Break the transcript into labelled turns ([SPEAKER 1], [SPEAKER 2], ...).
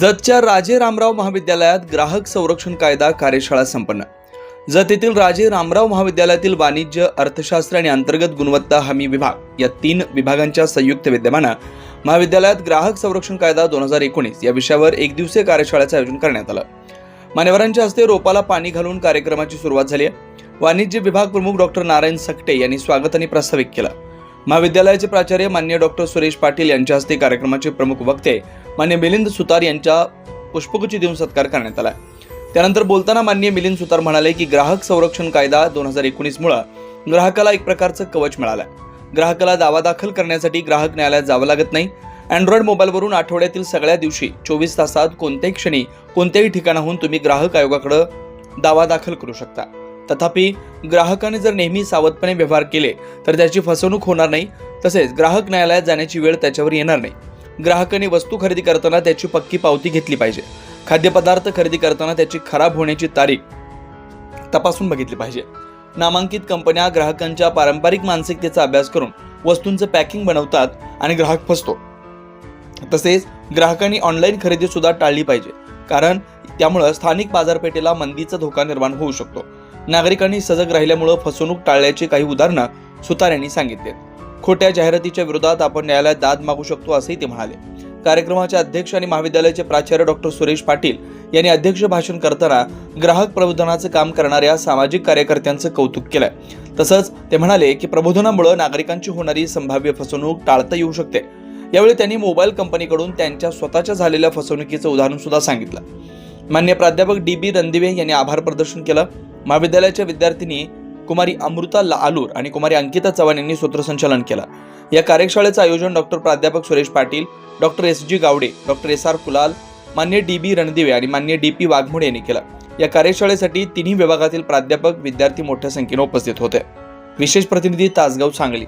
[SPEAKER 1] जतच्या राजे रामराव महाविद्यालयात ग्राहक संरक्षण कायदा कार्यशाळा संपन्न. जत येथील राजे रामराव महाविद्यालयातील वाणिज्य अर्थशास्त्र आणि अंतर्गत गुणवत्ता हमी विभाग या तीन विभागांच्या संयुक्त विद्यमानं महाविद्यालयात ग्राहक संरक्षण कायदा दोन हजार एकोणीस या विषयावर एक दिवसीय कार्यशाळेचं आयोजन करण्यात आलं. मान्यवरांच्या हस्ते रोपाला पाणी घालून कार्यक्रमाची सुरुवात झाली वाणिज्य विभाग प्रमुख डॉक्टर नारायण सकटे यांनी स्वागत आणि प्रास्ताविक केलं. महाविद्यालयाचे प्राचार्य मान्य डॉक्टर सुरेश पाटील यांच्या हस्ते कार्यक्रमाचे प्रमुख वक्ते मान्य मिलिंद सुतार यांच्या पुष्पगुच्छ देऊन सत्कार करण्यात आला. त्यानंतर बोलताना मान्य मिलिंद सुतार म्हणाले की ग्राहक संरक्षण कायदा दोन हजार एकोणीसमुळं ग्राहकाला एक प्रकारचं कवच मिळालं. ग्राहकाला दावा दाखल करण्यासाठी ग्राहक न्यायालयात जावं लागत नाही. अँड्रॉइड मोबाईलवरून आठवड्यातील सगळ्या दिवशी चोवीस तासात कोणत्याही क्षणी कोणत्याही ठिकाणाहून तुम्ही ग्राहक आयोगाकडे दावा दाखल करू शकता. तथापि ग्राहकाने जर नेहमी सावधपणे व्यवहार केले तर त्याची फसवणूक होणार नाही. तसेच ग्राहक न्यायालयात जाण्याची वेळ त्याच्यावर येणार नाही. ग्राहकाने वस्तू खरेदी करताना त्याची पक्की पावती घेतली पाहिजे. खाद्यपदार्थ खरेदी करताना त्याची खराब होण्याची तारीख तपासून बघितली पाहिजे. नामांकित कंपन्या ग्राहकांच्या पारंपरिक मानसिकतेचा अभ्यास करून वस्तूंचं पॅकिंग बनवतात आणि ग्राहक फसतो. तसेच ग्राहकांनी ऑनलाईन खरेदी सुद्धा टाळली पाहिजे कारण त्यामुळं स्थानिक बाजारपेठेला मंदीचा धोका निर्माण होऊ शकतो. नागरिकांनी सजग राहिल्यामुळं फसवणूक टाळल्याची काही उदाहरणं सुतार यांनी सांगितले खोट्या जाहिरातीच्या विरोधात आपण न्यायालयात दाद मागू शकतो असंही ते म्हणाले. कार्यक्रमाचे अध्यक्ष आणि महाविद्यालयाचे प्राचार्य डॉक्टर सुरेश पाटील यांनी अध्यक्ष भाषण करताना ग्राहक प्रबोधनाचं काम करणाऱ्या सामाजिक कार्यकर्त्यांचं कौतुक केलंय. तसंच ते म्हणाले की प्रबोधनामुळे नागरिकांची होणारी संभाव्य फसवणूक टाळता येऊ शकते. यावेळी त्यांनी मोबाईल कंपनीकडून त्यांच्या स्वतःच्या झालेल्या फसवणुकीचं उदाहरण सुद्धा सांगितलं. मान्य प्राध्यापक डी बी रणदिवे यांनी आभार प्रदर्शन केलं. महाविद्यालयाच्या विद्यार्थिनी कुमारी अमृता लालूर आणि कुमारी अंकिता चव्हाण यांनी सूत्रसंचालन केलं. या कार्यशाळेचं आयोजन डॉक्टर प्राध्यापक Suresh Patil doctor S G Gawade doctor S R Kulal मान्य डी बी रणदिवे आणि मान्य डी पी वाघमोडे यांनी केलं. या कार्यशाळेसाठी तिन्ही विभागातील प्राध्यापक विद्यार्थी मोठ्या संख्येने उपस्थित होते. विशेष प्रतिनिधी तासगाव सांगली.